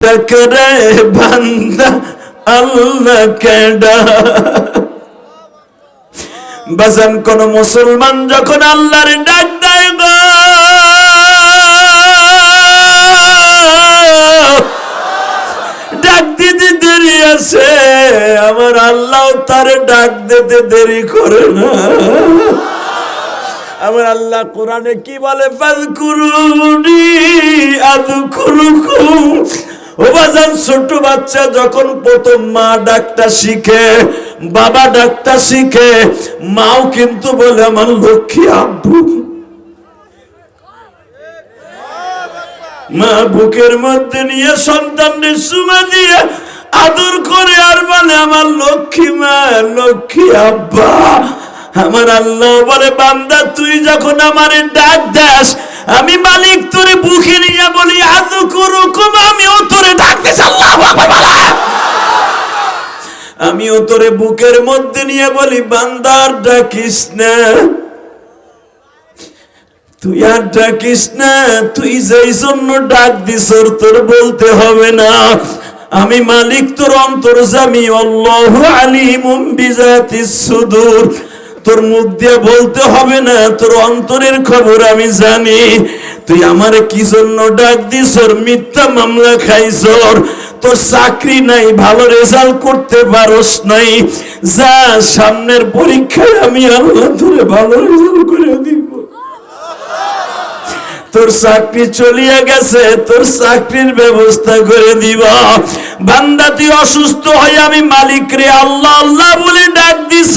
করে বান্দা আল্লাহ কেডা বাজান কোন মুসলমান যখন আল্লাহর ডাক দেয় গো ডাক দিতে দেরি আছে আমার আল্লাহ তার ডাক দিতে দেরি করে না আমার আল্লাহ কোরআনে কি বলে ফাজকুরুনি আযকুরুকুম ও বাজান ছোট বাচ্চা যখন প্রথম মা শিখে, বাবা শিখে, মাও কিন্তু বলে, আমার লক্ষ্মী আব্বু। মা বুকের মধ্যে নিয়ে সন্তানদের সুমা দিয়ে আদর করে আর বলে, আমার লক্ষ্মী মা, লক্ষ্মী আব্বা। আমার আল্লাহ বলে, বান্দা, তুই যখন আমার ডাক দাস, আমি মালিক তোরে বুকে নিয়ে বলি আদু করুকুম আমিও তোরে ডাকতে আল্লাহ আমিও তোরে বুকের মধ্যে নিয়ে বলি বান্দার ডাকিস না। তুই আর ডাকিস না, তুই যেই জন্য ডাক দিস তোর বলতে হবে না। আমি মালিক তোর অন্তর জামি, আল্লাহ আলিমুম বিজাতিস সুদূর। তোর মুখ দিয়ে বলতে হবে না, তোর অন্তরের খবর আমি জানি। তুই আমার কি জন্য ডাক দিস ওর মিথ্যা মামলা খাইছর। তোর চাকরি নাই, ভালো রেজাল্ট করতে পারস নাই। যা, সামনের পরীক্ষায় আমি আল্লাহ ধরে ভালো রেজাল্ট করে দিব। তোর চাকরি চলিয়া গেছে, তোর চাকরির ব্যবস্থা করে দিব। বান্দা, তুই অসুস্থ হয়ে আমি মালিক রে, আল্লাহ আল্লাহ বলে ডাক দিস।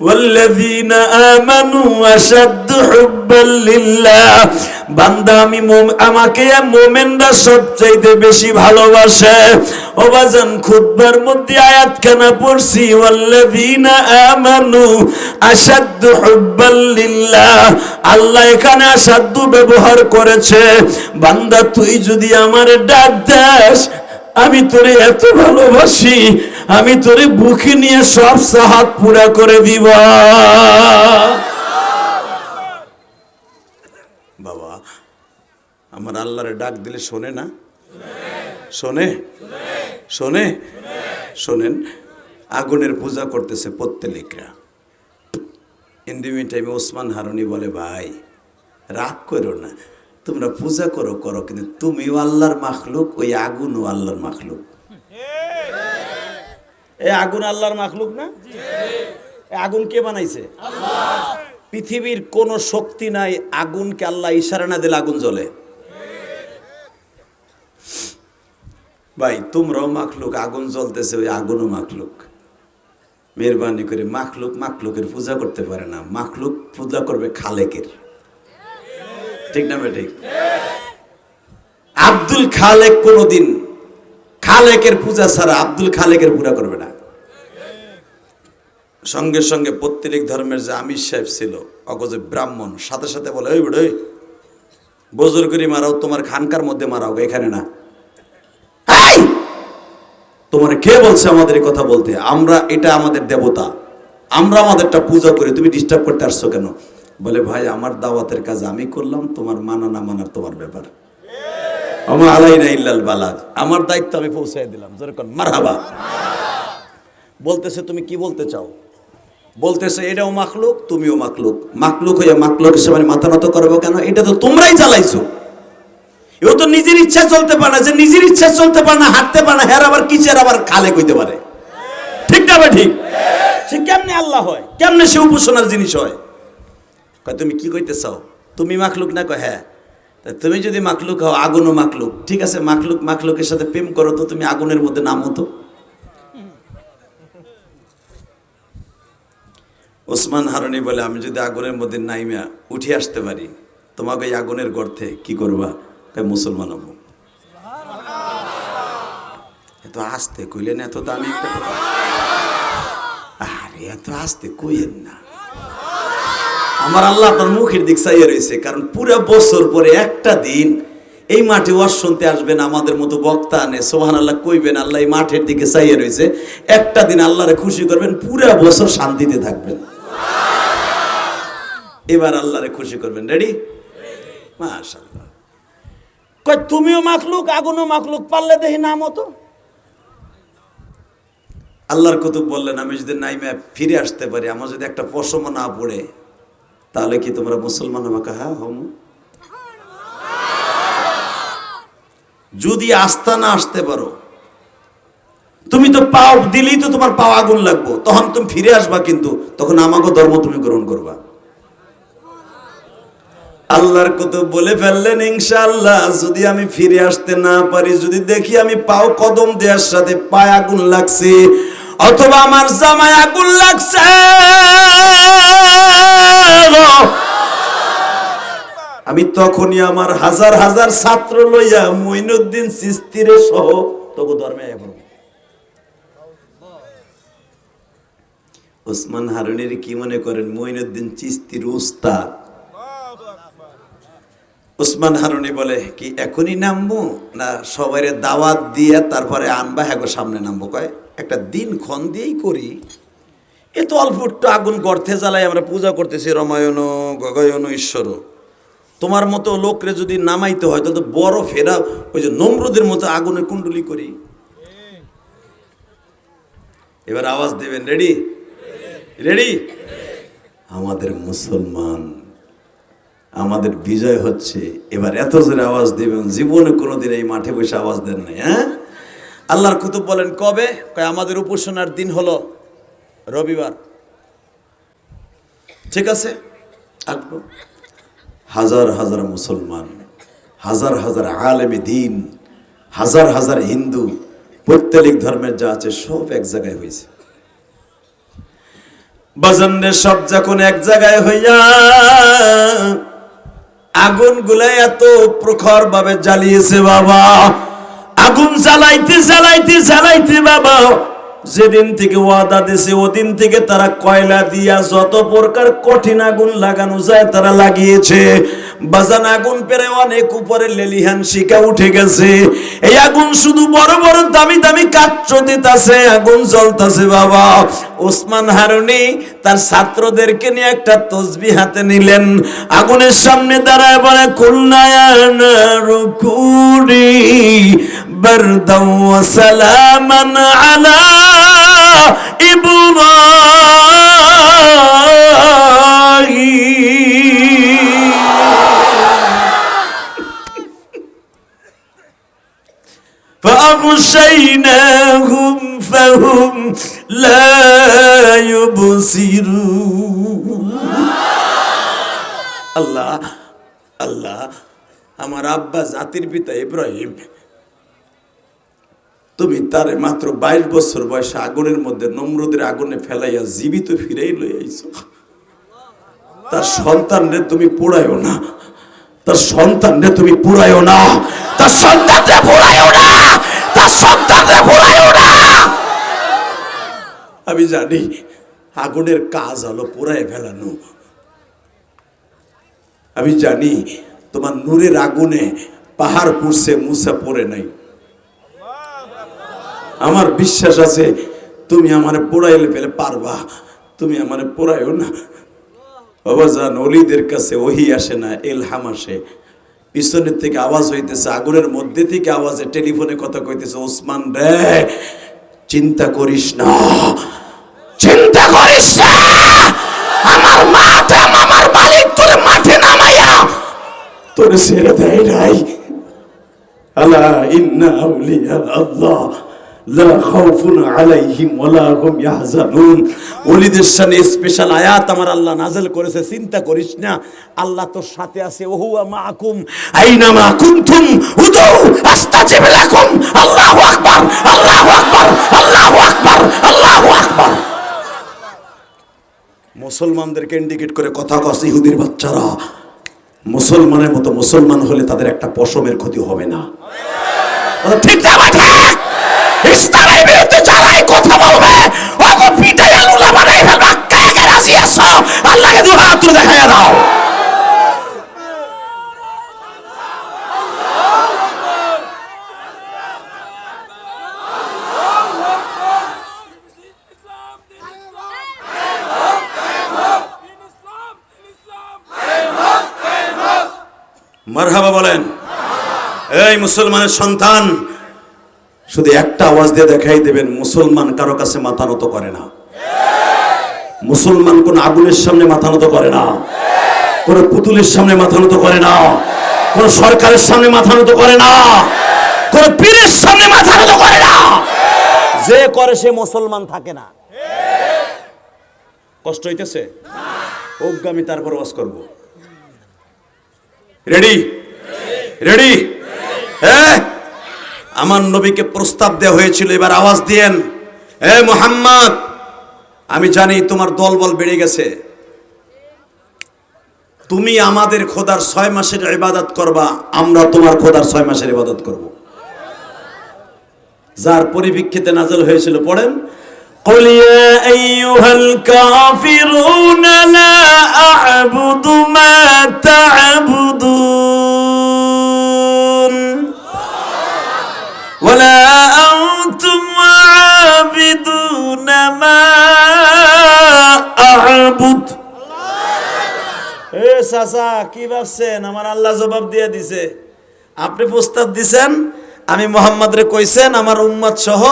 والذين آمنوا أشد حبا لله বান্দা আমি মোম- আমাকে মোমেনরা সবচাইতে বেশি ভালোবাসে ও বাজান খুতবার মধ্যে আয়াতখানা পড়ছি ওয়াল্লাযীনা আমানু আশাদ্দু হুব্বাল লিল্লাহ আল্লাহ এখানে আসাদ্দু ব্যবহার করেছে বান্দা তুই যদি আমার ডাক দাস আমি তোরে এত ভালোবাসি, আমি তোরে বুকে নিয়ে সব সাহাত পুরা করে দিব। বাবা, আমার আল্লাহরে ডাক দিলে শোনে না? শোনে? শোনে? শোনেন, আগুনের পূজা করতেছে পত্তেলিকরা। ইন্দিমি টাইমে ওসমান হারুনি বলে, ভাই, রাগ করো না। তোমরা পূজা করো করো, কিন্তু তুমিও আল্লাহর মাখলুক, ওই আগুনও আল্লাহর মাখলুক। এই আগুন আল্লাহর মাখলুক না? আগুন কে বানাইছে? পৃথিবীর কোন শক্তি নাই, আগুনকে আল্লাহ ইশারা না দিলে আগুন জ্বলে। ভাই, তোমরাও মাখলুক, আগুন জ্বলতেছে, ওই আগুনও মাখলুক। মেহরবানি করে মাখলুক, মাখলুকের পূজা করতে পারে না। মাখলুক পূজা করবে খালেকের। ঠিক না ঠিক আব্দুল খালেক কোনোদিন খালেকের পূজা ছাড়া আব্দুল খালেকের পূজা করবে না। সঙ্গে সঙ্গে পত্রিক ধর্মের যে আমির সাহেব ছিল, অগজে ব্রাহ্মণ, সাথে সাথে বলে ওই বেড়ে বজর করি মারাও, তোমার খানকার মধ্যে মারাও, এখানে না। তোমার কে বলছে আমাদের কথা বলতে? আমরা এটা আমাদের দেবতা, আমরা আমাদেরটা পূজা করি, তুমি ডিস্টার্ব করতে আসছো কেন? বলে, ভাই, আমার দাওয়াতের কাজ আমি করলাম, তোমার মানা না মানার তোমার ব্যাপার। আমার আলাই না ইল্লাল বালাগ। আমার দায়িত্ব আমি পৌঁছাই দিলাম। যেরকম মারহাবা। বলতেছে, তুমি কি বলতে চাও? বলতেছে, এটাও মাখলুক, তুমিও মাখলুক। মাখলুক হইয়া মাখলুক হিসেবে মাথা নত করব কেন? এটা তো তোমরাই চালাইছো। এও তো নিজের ইচ্ছা চলতে পারে না, যে নিজের ইচ্ছা চলতে পারে না, হাঁটতে পারে না হ্যার আবার কিচের আবার খালে কইতে পারে? ঠিক না ভাই, ঠিক? সে কেমনে আল্লাহ হয়? কেমনে সে উপাসনার জিনিস হয়? কয় তুমি কি কইতে চাও তুমি মাখলুক না? কয় হ্যাঁ। তা তুমি যদি মাখলুক হও আগুনও মাখলুক। ঠিক আছে মাখলুক মাখলুকের সাথে প্রেম করো তো তুমি আগুনের মধ্যে নামো তো। ওসমান হারনি বলে আমি যদি আগুনের মধ্যে নাইমা উঠে আসতে পারি তোমাকে এই আগুনের গর্তে কি করবা? কয় মুসলমান হব। এত আসতে কইলেন এত দামি একটা। আরে এত আসতে কইলেন না। আমার আল্লাহ আপনার মুখের দিক চাইয়ে রয়েছে কারণ পুরো বছর পরে একটা দিন এই মাঠে ওয়াজ শুনতে আসবেন আমাদের মতো বক্তা আনে সোহান আল্লাহ কইবেন, আল্লাহ এই মাঠের দিকে চাইয়ে রয়েছে একটা দিন আল্লাহরে খুশি করবেন, পুরো বছর শান্তিতে থাকবেন। এবার আল্লাহরে খুশি করবেন, রেডি? মাশাল্লাহ তুমিও মাখলুক, আগুনও মাখলুক, পারলে দেখি না মতো? আল্লাহর কুতুব বললেন, আমি যদি নাইমে ফিরে আসতে পারি, আমার যদি একটা পশম না পড়ে তাহলে কি তোমরা মুসলমান আমাকে হ্যাঁ হম। যদি আস্থা না আসতে পারো, তুমি তো পাও, দিলেই তো তোমার পাও আগুন লাগবো। তখন তুমি ফিরে আসবা কিন্তু, তখন আমাকে ধর্ম তুমি গ্রহণ করবা। আল্লাহর কত বলে ফেললেন, ইনশাআল্লাহ, যদি আমি ফিরে আসতে না পারি, যদি দেখি আমি পাও কদম দেওয়ার সাথে পায়ে আগুন লাগছে অথবা আমার জামায় আগুন লাগছে আমি তখনই আমার হাজার হাজার ছাত্র লইয়া মইনুদ্দিন সিস্তিরে সহ তবু ধর্মে ওসমান হারুনের কি মনে করেন? মইনুদ্দিন চিস্তির উস্তাদ। ওসমান হারুনি বলে, কি এখনই নামবো? না সবাই দাওয়াত দিয়ে তারপরে আনবা হ্যাগো সামনে নামবো। কয় একটা দিন ক্ষণ দিয়েই করি। এ তো অল্প একটু আগুন গর্তে জ্বালাই আমরা পূজা করতেছি রমায়ণ গগয়ন ঈশ্বর তোমার মতো লোকরে যদি নামাইতে হয়, তাহলে বড় ফেরা, ওই যে নম্রদের মতো আগুনের কুণ্ডলি করি। এবার আওয়াজ দেবেন, রেডি? রেডি? আমাদের মুসলমান, আমাদের বিজয় হচ্ছে। এবার এত জোরে আওয়াজ দেবেন, জীবনে কোনোদিন এই মাঠে বসে আওয়াজ দেন নাই হ্যাঁ? আল্লাহর কুতুব বলেন, কবে? কয়, আমাদের উপাসনার দিন হলো রবিবার। ঠিক আছে? হাজার হাজার মুসলমান, হাজার হাজার আলেমে দিন, হাজার হাজার হিন্দু, প্রত্যেক ধর্মের যা আছে সব এক জায়গায় হয়েছে। বাজানদের সব যখন এক জায়গায় হইয়া আগুনগুলা এত প্রখর ভাবে জ্বালিয়েছে বাবা। আগুন জ্বালাইতে জ্বালাইতে জ্বালাইতে বাবা যেদিন থেকে ওয়াদা দিছে, ওদিন থেকে তারা কয়লা দিয়া যত প্রকার কঠিন আগুন লাগানো যায় তারা লাগিয়েছে। বাজান আগুন পেরে অনেক উপরে লেলিহান শিকা উঠে গেছে। এই আগুন শুধু বড় বড় দামি দামি কাচ্চ দিতাছে আগুন জ্বলতাছে বাবা। ওসমান হারুনি তার ছাত্রদেরকে নিয়ে একটা তসবি হাতে নিলেন। আগুনের সামনে দাঁড়ায় বলে কুলনায়ান রুকুরি বারদাও ওয়া সালামান আলা ইব্রাহিম فأغشيناهم فهم لا يبصرون আল্লাহ আল্লাহ আমার আব্বা জাতির পিতা ইব্রাহিম তুমি তারে মাত্র বাইশ বছর বয়সে আগুনের মধ্যে নমরুদের আগুনে ফেলাইয়া জীবিত ফিরেই লই আইছো। তার সন্তানরে তুমি পোড়াইও না। তার সন্তানরে তুমি পুরাইও না। তার সন্তানরে পুরাইও না। তার সন্তানরে পুরাইও না। আমি জানি আগুনের কাজ হলো পুরাই ফেলানো। আমি জানি তোমার নূরের আগুনে পাহাড় পুড়ছে, মুসা পড়ে নাই। আমার বিশ্বাস আছে, তুমি আমারে পোড়াইলে ফেলে পারবা, তুমি আমার পোড়াইও না। বাবা জান, অলিদের কাছে ওহি আসে না, এলহাম আসে। পিছনের থেকে আওয়াজ হইতেছে, আগুনের মধ্যে থেকে আওয়াজে টেলিফোনে কথা কইতেছে, ওসমান রে, চিন্তা করিস না, চিন্তা করিস না। আমার মাঠে আমার মালিক তোর মাঠে নামাইয়া তোর ছেড়ে দেয় নাই। আলা ইন্না আউলিয়া আল্লাহ। মুসলমানদেরকে ইন্ডিকেট করে কথা কস, ইহুদির বাচ্চারা। মুসলমানের মতো মুসলমান হলে তাদের একটা পশমের ক্ষতি হবে না। ঠিক না বাঠা ইসলামের বিরুদ্ধে যারাই কথা বলবে। ওকে পিটাই আলুলা বানাই ফেলবা কে কে রাজি আছো আল্লাহকে দু হাত তুলে দেখাইয়া দাও। মারহাবা বলেন, এই মুসলমানের সন্তান শুধু একটা আওয়াজ দিয়ে দেখাই দেবেন, মুসলমান কারও কাছে মাথা নত করে না। মুসলমান কোন আগুনের সামনে মাথা নত করে না। কোন পুতুলের সামনে মাথা নত করে না। কোন সরকারের সামনে মাথা নত করে না। কোন পীরের সামনে মাথা নত করে না। যে করে সে মুসলমান থাকে না। কষ্ট হইতেছে? আমি তারপর ওয়াজ করব। রেডি রেডি হ্যাঁ আমার নবীকে প্রস্তাব দেওয়া হয়েছিল এবার আওয়াজ দিয়েন এ মোহাম্মদ আমি জানি তোমার দলবল বেড়ে গেছে তুমি আমাদের খোদার ছয় মাসের ইবাদত করবা আমরা তোমার খোদার ছয় মাসের ইবাদত করব যার পরিপ্রেক্ষিতে নাজল হয়েছিল পড়েন قل يا أيها الكافرون لا أعبد ما تعبدون ولا أنتم عابدون ما أعبد এ চাচা কি ভাবছেন আমার আল্লাহ জবাব দিয়ে দিছে আপনি প্রস্তাব দিছেন আমি মোহাম্মদ রে কইছেন আমার উম্মত সহ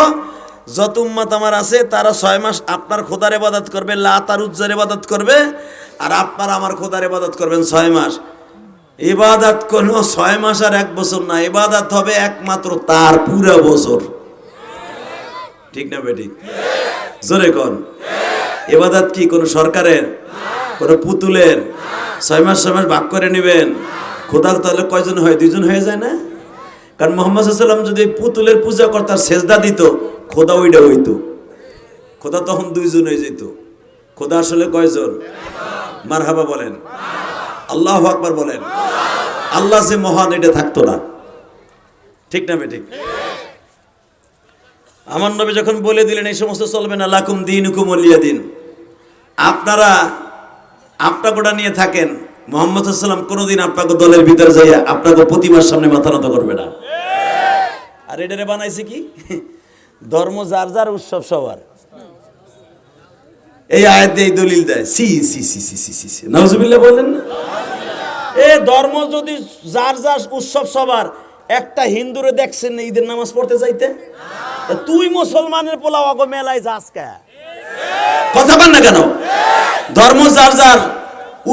যত উম্মত আমার আছে তারা ছয় মাস আপনার খোদার ইবাদত করবে লাত আর উজ্জার ইবাদত করবে আর আপনার আমার খোদার ইবাদত করবেন ছয় মাস ইবাদত কোনো ছয় মাস আর এক বছর না, ইবাদত হবে একমাত্র তার পুরো বছর। ঠিক না বেঠিক জোরে কন। এবাদাত কি কোনো সরকারের? কোনো পুতুলের? ছয় মাস ছয় মাস ভাগ করে নেবেন। খোদা তাহলে কয়জন হয়? দুইজন হয়ে যায় না? কারণ মোহাম্মদ সাল্লাম যদি পুতুলের পূজা কর্তার সেজদা দিত, খোদা ওইটা হইতো। খোদা তখন দুইজন হয়ে যেত। খোদা আসলে কয়জন? মারহাবা বলেন। আল্লাহ আকবার বলেন। আল্লাহ যে মহান, এটা থাকতো না। ঠিক না বেঠিক? আমার নবী যখন বলে দিলেন, এই সমস্ত চলবে না, লাকুম দিন হুকুম দিন। আপনারা আপনাকে নিয়ে থাকেন, মোহাম্মদ সাল্লাম কোনোদিন আপনাকে দলের ভিতরে যাইয়া আপনাকে প্রতিমার সামনে মাথা নত করবে না। আর এটারে বানাইছে কি? ধর্ম যার যার, উৎসব সবার। এই আয়াত দিয়ে এই দলিল দেয়। সি সি সি সি সি সি সি। নজবিল্লা বললেন না? এ ধর্ম যদি যার যার উৎসব সবার একটা হিন্দুরে দেখছেন ঈদের নামাজ পড়তে যাইতে? তুই মুসলমানের পোলাও আগো মেলায় যাস কে? কথা বল না কেন? ধর্ম যার যার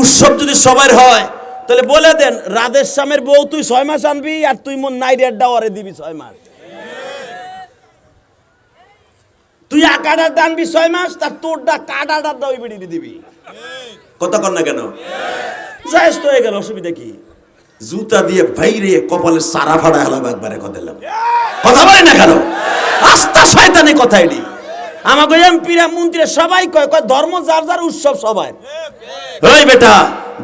উৎসব যদি সবার হয় তাহলে বলে দেন রাধেশ্যামের বউ তুই ছয় মাস আনবি আর তুই মন নাইরের ডাওয়ারে দিবি ছয় মাস। তুই আকাডার ছয় মাস তার তোরটা বেরিয়ে দিবি। কথা কর না কেন? জায়েজ তো হয়ে গেল অসুবিধা কি? জুতা দিয়ে বাইরে কপালে সারা ফাড়া হলাম একবারে কথা দিলাম। কথা বলে না কেন? আস্তা শয়তানি কথা এটি। আমাকে এমপিরা মন্ত্রীরা সবাই কয় কয় ধর্ম যার যার উৎসব সবাই ওই বেটা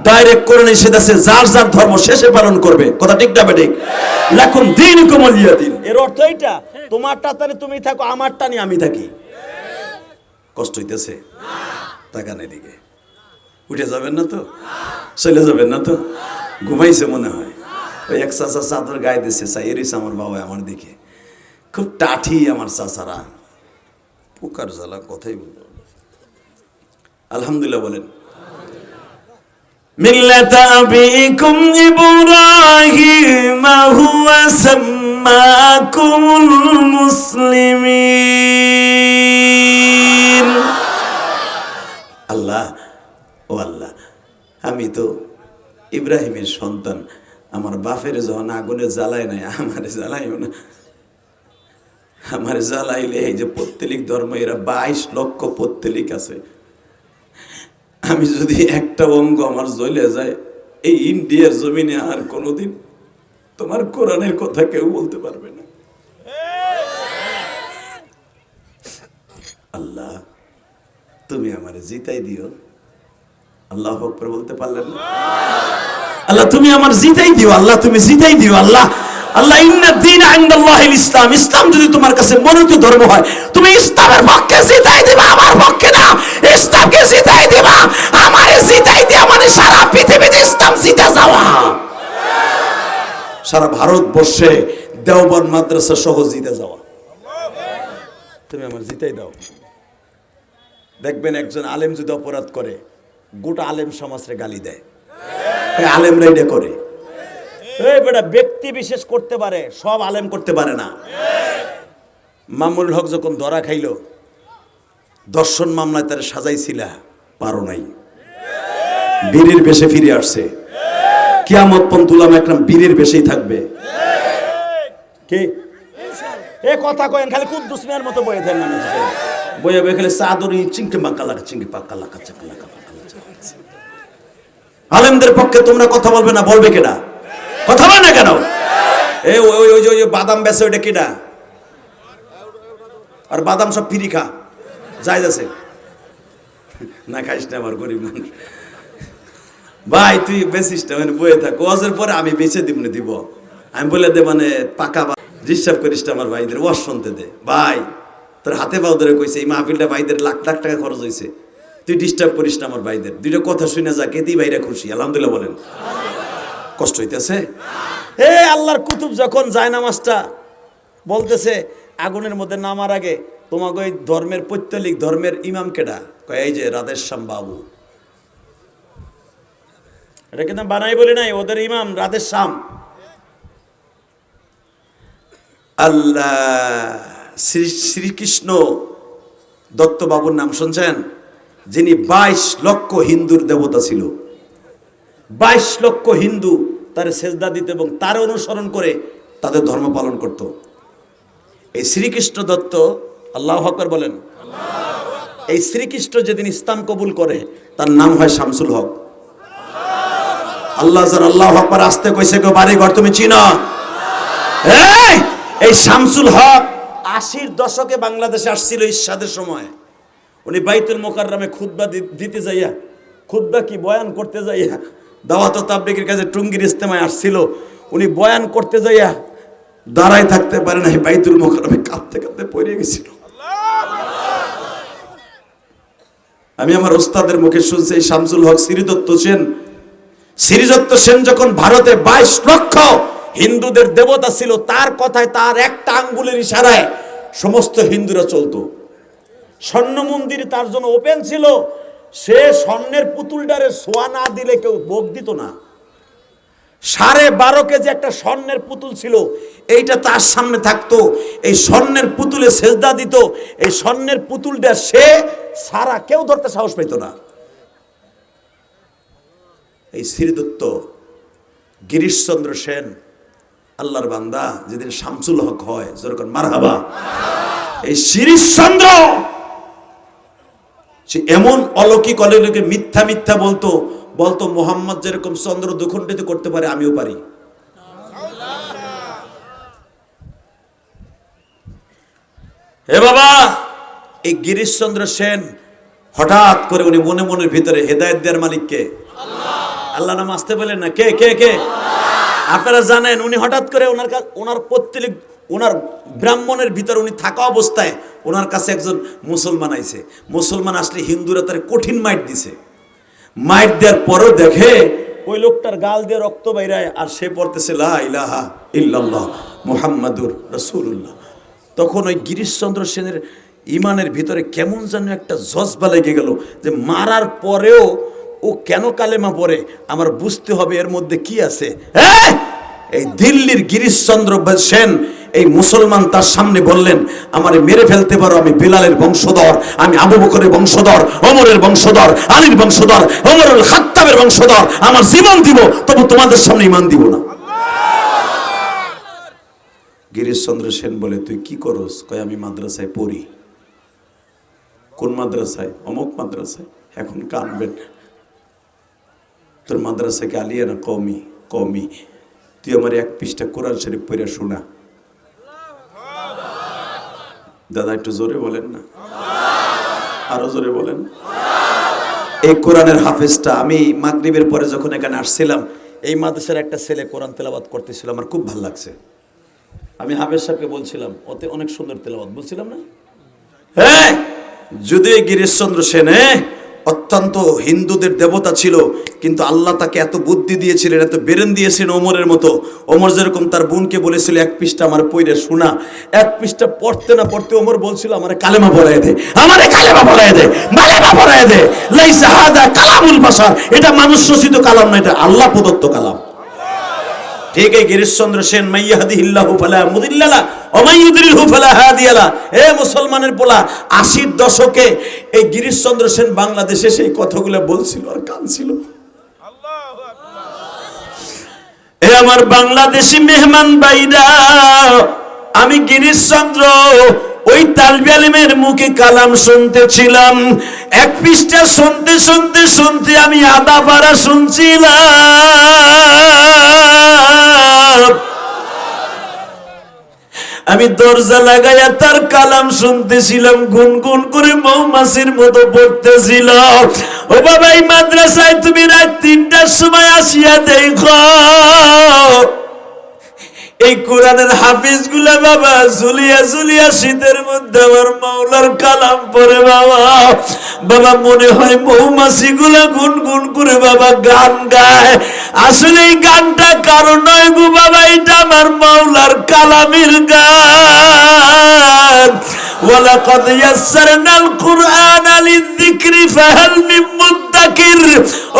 ডাইরেক্ট করে নিষেধ যার যার ধর্ম শেষে পালন করবে। কথা ঠিক না বেঠিক? লেখুন দিন কমলিয়া দিন এর অর্থ এইটা, তোমারটা তাহলে তুমি থাকো, আমারটা নিয়ে আমি থাকি। কষ্ট হইতেছে। তাকান এদিকে। উঠে যাবেন না তো? চলে যাবেন না তো? ঘুমাইছে মনে হয়। ওই এক চাচা চাদর গায়ে দিছে চাইরিস আমার বাবা, আমার দিকে। খুব টাঠি আমার চাচারা। পোকার জ্বালা, কথাই বলতে আলহামদুলিল্লাহ বলেন। ملة أبيكم إبراهيم هو سماكم المسلمين আল্লাহ ও আল্লাহ আমি তো ইব্রাহিমের সন্তান আমার বাপের যখন আগুনে জ্বালায় নাই আমার জ্বালাইও না আমার জ্বালাইলে এই যে পত্তলিক ধর্ম এরা বাইশ লক্ষ পত্তলিক আছে আমি যদি একটা অঙ্গ আমার জ্বলে যায়, এই ইন্ডিয়ার জমিনে আর কোনোদিন তোমার কোরআনের কথা কেউ বলতে পারবে না। আল্লাহ, তুমি আমার জিতাই দিও। আল্লাহ বলতে পারলেন না? আল্লাহ, তুমি আমার জিতাই দিও। আল্লাহ, তুমি জিতাই দিও। আল্লাহ আল্লাহ, ইন্না দিন ইসলাম। ইসলাম যদি তোমার কাছে মনোনীত ধর্ম হয়, তুমি ইসলামের পক্ষে জিতাই দিবা, আমার পক্ষে না। ইসলামকে দিবা দিয়া মানে সারা পৃথিবীতে ইসলাম যাওয়া। সারা ভারতবর্ষে দেওবন মাদ্রাসা সহ জিতে যাওয়া। তুমি আমার জিতাই দাও। দেখবেন একজন আলেম যদি অপরাধ করে, গোটা আলেম সমাজরে গালি দেয়। আলেমরা এটা করে। এই বেটা, ব্যক্তি বিশেষ করতে পারে, সব আলেম করতে পারে না। মামুল হক যখন ধরা খাইল, দর্শন মামলায় তার সাজাইছিলা, পারো নাই। বীরের বেশে ফিরে আসছে। কিয়ামত পন তুলাম একরাম বীরের বেশেই থাকবে। কে? এ কথা কয়েন খালি কুদ্দুস মিয়ার মতো বয়ে থাকেন না বয়ে বয়ে খালি চাদরি চিংকে মাকা লাগা চিংকে পাক্কা লাগা চাকা লাগা আলেমদের পক্ষে তোমরা কথা বলবে না, বলবে কেডা? কথা বল না কেন? এই ওই, ওই- ওই বাদাম বেচে ওইটা কেডা আর বাদাম সব ফিরি খা। যাই যাচ্ছে। না খাইস না আমার গরিব মানুষ। ভাই, তুই বেচিস না মানে বয়ে থাক। ওয়াজের পরে আমি বেচে দিব না, দিব। আমি বলে দে মানে পাকা ডিস্টার্ব করিস না আমার ভাইদের, ওয়াজ শুনতে দে। ভাই, তোর হাতে পাও ধরে কইছে, এই মাহফিলটা ভাইদের লাখ লাখ টাকা খরচ হয়েছে তুই ডিস্টার্ব করিস না আমার ভাইদের। দুইটা কথা শুনে যা কেতেই ভাইরা খুশি, আলহামদুলিল্লাহ বলেন। কষ্ট হইতেছে। এ আল্লাহর কুতুব যখন যায় নামাজটা, বলতেছে, আগুনের মধ্যে নামার আগে তোমাকে ওই ধর্মের পৈত্তলিক ধর্মের ইমাম কেডা? কয়, এই যে রাধেশ্যাম বাবু। এটা কিন্তু বানাই বলি নাই, ওদের ইমাম রাধেশ্যাম। আল্লাহ, শ্রী, শ্রীকৃষ্ণ দত্ত বাবুর নাম শুনছেন? যিনি বাইশ লক্ষ হিন্দুর দেবতা ছিল। বাইশ লক্ষ হিন্দু তার সেজদা দিত এবং তার অনুসরণ করে তাদের ধর্ম পালন করত। এই শ্রীকৃষ্ণ দত্ত আল্লাহ হকর বলেন এই শ্রীকৃষ্ণ যেদিন ইসলাম কবুল করে তার নাম হয় শামসুল হক। আল্লাহ যার আল্লাহ হকবার আসতে কইছে কেউ বাড়ি ঘর তুমি চিনো? এই, শামসুল হক আশির দশকে বাংলাদেশে আসছিল ইরশাদের সময়। উনি বাইতুল মোকাররামে খুদ্া দিতে যাইয়া খুদ্া কি বয়ান করতে যাইয়া দাওয়াত ও তাবলিগের কাছে টুঙ্গির ইস্তেমায় আসছিল। উনি বয়ান করতে যাইয়া দাঁড়ায় থাকতে পারে নাই, বাইতুল মোকাররামে কাঁদতে কাঁদতে পড়ে গেছিল। আমি আমার ওস্তাদের মুখে শুনছি, শামসুল হক শ্রীদত্ত সেন। শ্রীদত্ত সেন যখন ভারতে বাইশ লক্ষ হিন্দুদের দেবতা ছিল, তার কথায় তার একটা আঙ্গুলের ইশারায় সমস্ত হিন্দুরা চলতো। স্বর্ণ মন্দির তার জন্য ওপেন ছিল সে স্বর্ণের পুতুলটারে সোয়া না দিলে কেউ ভোগ দিত না। সাড়ে বারো কেজি একটা স্বর্ণের পুতুল ছিল, এইটা তার সামনে থাকতো, এই স্বর্ণের পুতুলে সেজদা দিত, এই স্বর্ণের পুতুলটা সে সারা কেউ ধরতে সাহস পেত না। এই শ্রীদত্ত গিরিশচন্দ্র সেন, আল্লাহর বান্দা, যেদিন শামসুল হক হয় যেরকম মারহাবা। এই শিরিশচন্দ্র সে এমন অলৌকিক অলৌকিক মিথ্যা মিথ্যা বলতো বলতো, মোহাম্মদ যেরকম চন্দ্র দুখণ্ডিত করতে পারে, আমিও পারি। হে বাবা, এই গিরিশচন্দ্র সেন হঠাৎ করে উনি মনে মনের ভিতরে হেদায়ত দেওয়ার মালিককে, আল্লাহ নাম আসতে বলেন না, কে কে কে? আপনারা জানেন, উনি হঠাৎ করে ওনার কাছে ওনার পত্রিক ওনার ব্রাহ্মণের ভিতর উনি থাকা অবস্থায় ওনার কাছে একজন মুসলমান আইছে। মুসলমান আসলে হিন্দুরা তার কঠিন মাইট দিছে। মাইট দেওয়ার পরও দেখে ওই লোকটার গাল দিয়ে রক্ত বাইরায় আর সে পড়তেছে, লা ইলাহা ইল্লাল্লাহ মুহাম্মাদুর রাসূলুল্লাহ। তখন ওই গিরিশচন্দ্র সেনের ইমানের ভিতরে কেমন যেন একটা জজবা লেগে গেল যে মারার পরেও ও কেন কালেমা পরে আমার বুঝতে হবে এর মধ্যে কি আছে। এই! এই দিল্লির গিরিশচন্দ্র সেন এই মুসলমান তার সামনে বললেন, আমারে মেরে ফেলতে পারো, আমি বিলালের বংশধর, আমি আবু বকরের বংশধর অমরের বংশধর, আলীর বংশধর, ওমরুল খাত্তাবের বংশধর, আমার জীবন দিব, তবু তোমাদের সামনে ইমান দিব না। গিরিশচন্দ্র সেন বলে, তুই কি করস? কয়, আমি মাদ্রাসায় পড়ি। কোন মাদ্রাসায়? অমুক মাদ্রাসায়। এখন কানবেন। তোর মাদ্রাসাকে আলিয়া না কমি কমি তুই আমার এক পৃষ্ঠা কোরআন শরীফ পড়ে শোনা। দাদা একটু জোরে বলেন না। আরও জোরে বলেন। এই কোরআনের হাফেজটা আমি মাগরিবের পরে যখন এখানে আসছিলাম এই মাদ্রাসার একটা ছেলে কোরআন তেলাবাদ করতেছিল আমার খুব ভালো লাগছে। আমি হাফেজ সাহেবকে বলছিলাম ওতে অনেক সুন্দর তেলাবাদ বলছিলাম না? হ্যাঁ যদি গিরিশচন্দ্র সেন হ্যাঁ, অত্যন্ত হিন্দুদের দেবতা ছিল, কিন্তু আল্লাহ তাকে এত বুদ্ধি দিয়েছিলেন, এত বেরেন দিয়েছেন ওমরের মতো। ওমর যেরকম তার বোনকে বলেছিল, এক পৃষ্ঠা আমার পইরে শোনা, এক পৃষ্ঠা পড়তে না পড়তে ওমর বলছিল, আমার কালেমা পড়ায় দে, আমার কালেমা পড়ায় দে, মালেমা পড়ায় দে। কালামুল বাসার এটা মানুষ রচিত কালাম না, এটা আল্লাহ প্রদত্ত কালাম। ঠিক এই গিরিশচন্দ্র সেন, মাইয়াহাদিহিল্লাহু ফালা মুদিল্লালা অমাইয়ুদ্রিলহু ফালা হাদিয়ালা। এ মুসলমানের পোলা, আশির দশকে এই গিরিশচন্দ্র সেন বাংলাদেশে সেই কথাগুলো বলছিল আর কানছিল। এ আমার বাংলাদেশি মেহমান বাইরা আমি গিরিশচন্দ্র ওই তালবি আলিমের মুখে কালাম শুনতেছিলাম। এক পৃষ্ঠা শুনতে শুনতে শুনতে আমি আদা পাড়া শুনছিলাম। আমি দরজা লাগাইয়া তার কালাম শুনতেছিলাম, গুনগুন করে মৌমাছির মতো পড়তেছিল ও বাবা, এই মাদ্রাসায় তুমি রাত তিনটার সময় আসিয়া দেখো। এই কোরআনের হাফিজগুলা বাবা, ঝুলিয়া ঝুলিয়া শীতের মধ্যে আমার মাওলার কালাম পরে বাবা। বাবা, মনে হয় মৌমাছি গুলা গুনগুন করে বাবা গান গায়। আসলে এই গানটা কারণ নয় গো বাবা, এটা আমার মাওলার কালামের গান। ওয়ালাকাদ ইয়াসসারনাল কুরআন লিযিকরি, ফাহাল মিন মুদ মুদ্দাকির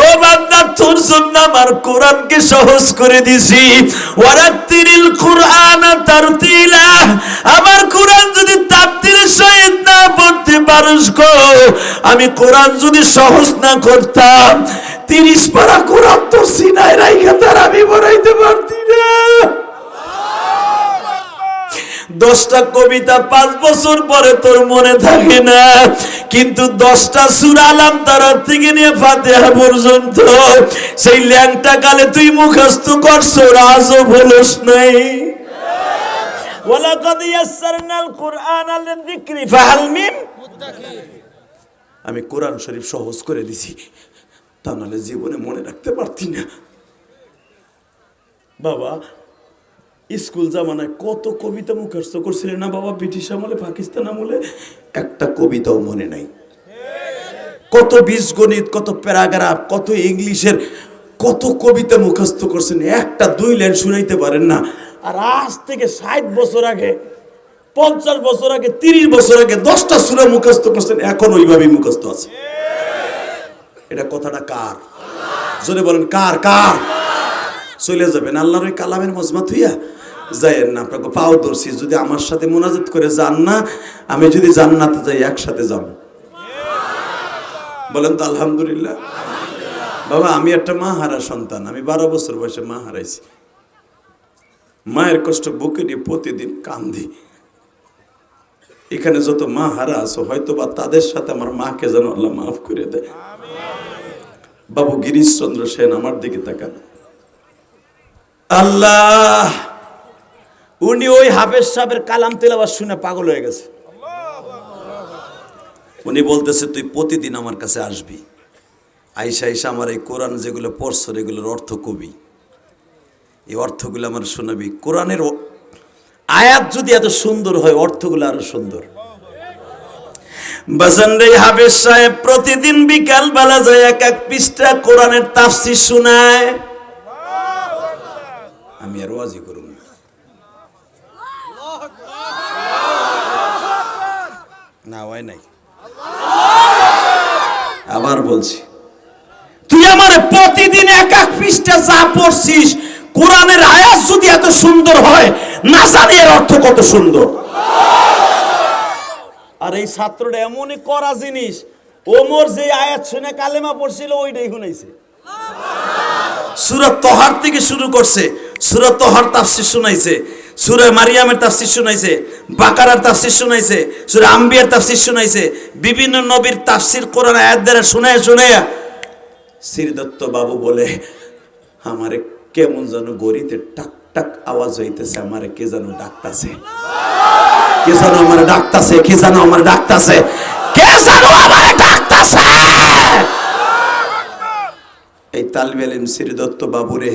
ও বান্দা, তোর জন্য আমার কোরআনকে সহজ করে দিছি। ওয়ারাত্তিরিল কুরআন তারতিলা, আমার কোরআন যদি তারতিলের সহিত না পড়তে পারস গো, আমি কোরআন যদি সহজ না করতাম, তিরিশ পারা কোরআন তোর সিনায় রাইখা তার আমি বড়াইতে পারতি না দশটা কবিতা পাঁচ বছর পরে তোর মনে থাকে না। কিন্তু দশটা সুরালাম তার থেকে নিয়ে ফাতেহা পর্যন্ত। সেই ল্যাংটা কালে তুই মুখস্থ করছ রাজও বলস নাই। ওয়ালাকাদ ইয়াসসারনাল কুরআনা লিযিকরি ফাহাল মিন। আমি কোরআন শরীফ সহজ করে দিছি, তা নাহলে জীবনে মনে রাখতে পারতি না। বাবা স্কুল জামানায় কত কবিতা মুখস্থ করছিলেন না বাবা? ব্রিটিশ আমলে, পাকিস্তান আমলে? একটা কবিতাও মনে নাই। কত বীজগণিত, কত প্যারাগ্রাফ, কত ইংলিশের, কত কবিতা মুখস্থ করছেন, একটা দুই লাইন শুনাইতে পারেন না। আর আজ থেকে ষাট বছর আগে, পঞ্চাশ বছর আগে, তিরিশ বছর আগে দশটা সুরা মুখস্থ করছেন, এখন ওইভাবেই মুখস্থ আছে। এটা কথাটা কার? জোরে বলেন, কার কার? চলে যাবেন, আল্লাহর ওই কালামের মজমা থুইয়া যাইয়েন না। আপনাকে পাও ধরছি, যদি আমার সাথে মোনাজাত করে যান না, আমি যদি জান্নাতে যাই, একসাথে যাব। বলেন তো, আলহামদুলিল্লাহ। বাবা, আমি একটা মা হারা সন্তান, আমি বারো বছর বয়সে মা হারাইছি। মায়ের কষ্ট বুকে নিয়ে প্রতিদিন কান্দি। এখানে যত মা হারা আছো হয়তো বা তাদের সাথে আমার মাকে যেন আল্লাহ মাফ করে দেয়। বাবু গিরিশচন্দ্র সেন আমার দিকে তাকান। আল্লাহ! উনি ওই হাফেজ সাহেবের কালাম তেলাবার শুনে পাগল হয়ে গেছে। উনি বলতেছে, তুই প্রতিদিন আমার কাছে আসবি। আইসা আইসা আমার এই কোরআন যেগুলো পড়ছ, এগুলোর অর্থ কবি। এই অর্থগুলো আমার শোনাবি। কোরআনের আয়াত যদি এত সুন্দর হয়, অর্থগুলো আরও সুন্দর। হাফেজ সাহেব, প্রতিদিন বিকাল বেলা যায় এক এক পৃষ্ঠা কোরআনের তাফসির শোনায়। আমি আর ওয়াজি করুন না। হয় নাই। আবার বলছি, তুই আমার প্রতিদিন এক এক পৃষ্ঠা যা পড়ছিস, কোরআনের আয়াত যদি এত সুন্দর হয়, না জানি এর অর্থ কত সুন্দর। আর এই ছাত্রটা এমনই করা জিনিস, ওমর যে আয়াত শুনে কালেমা পড়ছিল, ওইটাই শুনাইছে। সুরত তহার থেকে শুরু করছে সুরত তহার তাফসির শুনাইছে। সুরে মারিয়ামের তাফসির শুনাইছে, বাকারার তাফসির শুনাইছে, সুরে আম্বিয়ার তাফসির শুনাইছে, বিভিন্ন নবীর তাফসির কোরআন আয়াত দ্বারা শুনায় শুনাইয়া শ্রীদত্ত বাবু বলে, আমারে কেমন যেন গরিতে টাক টাক আওয়াজ হইতেছে, আমারে কে যেন ডাকতাছে? কে যেন আমার ডাকতাছে? কে যেন আমার ডাকতাছে? কে যেন আমার ডাকতাছে? এই তালবে আলিম শ্রীদত্ত বাবুরে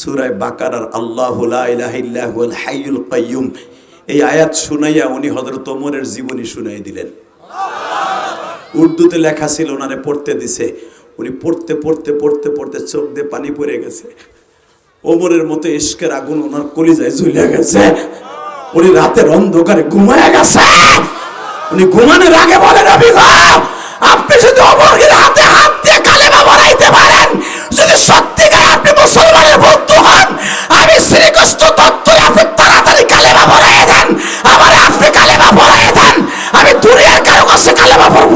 সুরায় বাকারার আল্লাহ ইলাহিল্লাহুল কাইয়ুম। এই আয়াত শুনাইয়া উনি হযরত ওমরের জীবনী শুনাই দিলেন। উর্দুতে লেখা ছিল, ওনারে পড়তে দিছে। উনি পড়তে পড়তে পড়তে পড়তে চোখ দিয়ে পানি পড়ে গেছে। ওমরের মতো ইশকের আগুন ওনার কলিজায় জ্বলে গেছে। উনি রাতের অন্ধকারে ঘুমায় গেছে। উনি ঘুমানোর আগে বলেন আমি আপনি যদি অমরের হাতে হাত দিয়ে কালেমা বানাইতে পারেন, যদি সত্যিকার আপনি মুসলমানের ভোট আপনি শ্রীকৃষ্ণ তত্ত্বই আপনি তাড়াতাড়ি কালেমা পড়াইয়া দেন আমার আপনি কালেমা পড়াইয়া দেন আমি দুনিয়ার কারও কাছে কালেমা পড়ব